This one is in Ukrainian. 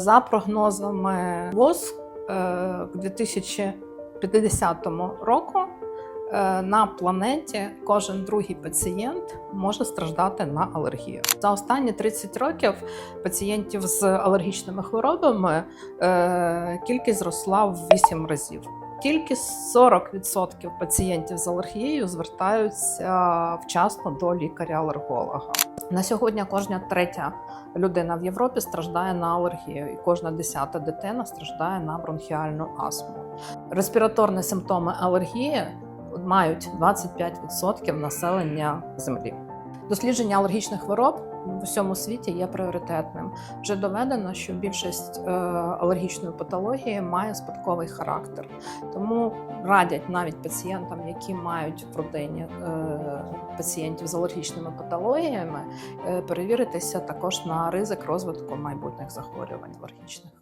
За прогнозами ВОЗ е, к 2050 року е, на планеті кожен другий пацієнт може страждати на алергію. За останні 30 років пацієнтів з алергічними хворобами е, кількість зросла в 8 разів. Тільки 40% пацієнтів з алергією звертаються вчасно до лікаря-алерголога. На сьогодні кожна третя людина в Європі страждає на алергію, і кожна десята дитина страждає на бронхіальну астму. Респіраторні симптоми алергії мають 25% населення землі. Дослідження алергічних хвороб в усьому світі є пріоритетним. Вже доведено, що більшість е, алергічної патології має спадковий характер. Тому радять навіть пацієнтам, які мають в родині е, пацієнтів з алергічними патологіями, е, перевіритися також на ризик розвитку майбутніх захворювань алергічних.